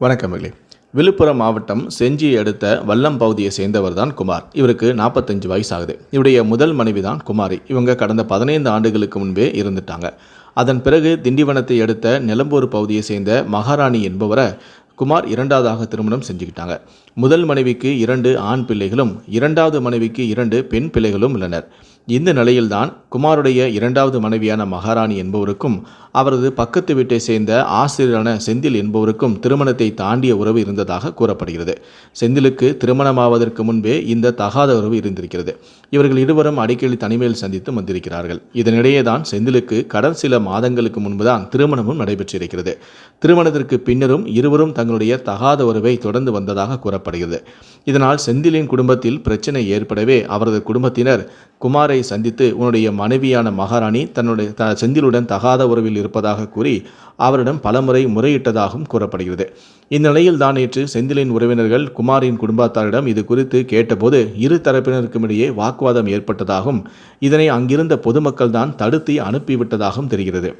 வணக்கம் விழுப்புரம் மாவட்டம் செஞ்சியை அடுத்த வல்லம் பகுதியை சேர்ந்தவர் தான் குமார். இவருக்கு நாற்பத்தஞ்சு வயசு ஆகுது இவருடைய முதல் மனைவி தான் குமாரி. இவங்க கடந்த பதினைந்து ஆண்டுகளுக்கு முன்பே இருந்துட்டாங்க அதன் பிறகு திண்டிவனத்தை அடுத்த நிலம்பூர் பகுதியை சேர்ந்த மகாராணி என்பவரை குமார் இரண்டாவதாக திருமணம் செஞ்சுக்கிட்டாங்க. முதல் மனைவிக்கு இரண்டு ஆண் பிள்ளைகளும் இரண்டாவது மனைவிக்கு இரண்டு பெண் பிள்ளைகளும் உள்ளனர். இந்த நிலையில்தான் குமாருடைய இரண்டாவது மனைவியான மகாராணி என்பவருக்கும் அவரது பக்கத்து வீட்டை சேர்ந்த ஆசிரியரான செந்தில் என்பவருக்கும் திருமணத்தை தாண்டிய உறவு இருந்ததாக கூறப்படுகிறது. செந்திலுக்கு திருமணமாவதற்கு முன்பே இந்த தகாத உறவு இருந்திருக்கிறது. இவர்கள் இருவரும் அடிக்கடி தனிமையில் சந்தித்து வந்திருக்கிறார்கள். இதனிடையே தான் செந்திலுக்கு கடன் சில மாதங்களுக்கு முன்புதான் திருமணமும் நடைபெற்றிருக்கிறது. திருமணத்திற்கு பின்னரும் இருவரும் தங்களுடைய தகாத உறவை தொடர்ந்து வந்ததாக கூறப்படுகிறது. இதனால் செந்திலின் குடும்பத்தில் பிரச்சனை ஏற்படவே அவரது குடும்பத்தினர் குமாரை சந்தித்து உன்னுடைய மனைவியான மகாராணி தன்னுடைய த செந்திலுடன் தகாத உறவில் இருப்பதாக கூறி அவரிடம் பலமுறை முறையிட்டதாகவும் கூறப்படுகிறது. இந்நிலையில் தான் நேற்று செந்திலின் உறவினர்கள் குமாரின் குடும்பத்தாரிடம் இது குறித்து கேட்டபோது இரு தரப்பினருக்கும் இடையே வாக்குவாதம் ஏற்பட்டதாகவும் இதனை அங்கிருந்த பொதுமக்கள் தான் தடுத்து அனுப்பிவிட்டதாகவும் தெரிகிறது.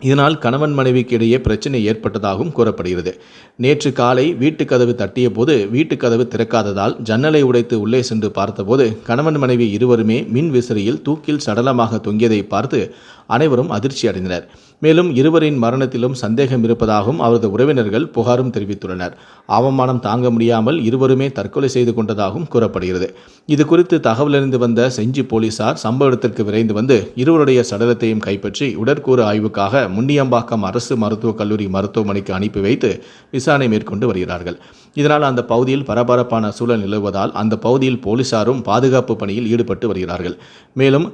இதனால் கணவன் மனைவிக்கு இடையே பிரச்சனை ஏற்பட்டதாகவும் கூறப்படுகிறது. நேற்று காலை வீட்டுக் கதவு தட்டிய போது வீட்டுக் கதவு திறக்காததால் ஜன்னலை உடைத்து உள்ளே சென்று பார்த்தபோது கணவன் மனைவி இருவருமே மின் விசிறியில் தூக்கில் சடலமாக தொங்கியதை பார்த்து அனைவரும் அதிர்ச்சி அடைந்தனர் மேலும் இருவரின் மரணத்திலும் சந்தேகம் இருப்பதாகவும் அவரது உறவினர்கள் புகாரும் தெரிவித்துள்ளனர். அவமானம் தாங்க முடியாமல் இருவருமே தற்கொலை செய்து கொண்டதாகவும் கூறப்படுகிறது. இது குறித்து தகவலறிந்து வந்த செஞ்சி போலீசார் சம்பவ இடத்திற்கு விரைந்து வந்து இருவருடைய சடலத்தையும் கைப்பற்றி உடற்கூறு ஆய்வுக்காக முன்னியம்பாக்கம் அரசு மருத்துவக் கல்லூரி மருத்துவமனைக்கு அனுப்பி வைத்து விசாரணை மேற்கொண்டு வருகிறார்கள். இதனால் அந்த பகுதியில் பரபரப்பான சூழல் நிலவுவதால் அந்த பகுதியில் போலீசாரும் பாதுகாப்பு பணியில் ஈடுபட்டு வருகிறார்கள். மேலும்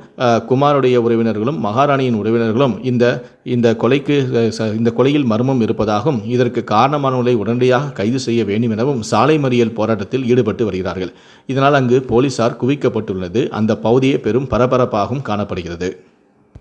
குமாருடைய உறவினர்களும் மகாராணியின் உறவினர்களும் இந்த இந்த கொலைக்கு இந்த கொலையில் மர்மம் இருப்பதாகவும் இதற்கு காரணமானவர்களை உடனடியாக கைது செய்ய வேண்டும் எனவும் சாலை மறியல் போராட்டத்தில் ஈடுபட்டு வருகிறார்கள். இதனால் அங்கு போலீசார் குவிக்கப்பட்டுள்ளது. அந்த பகுதியே பெரும் பரபரப்பாகவும் காணப்படுகிறது.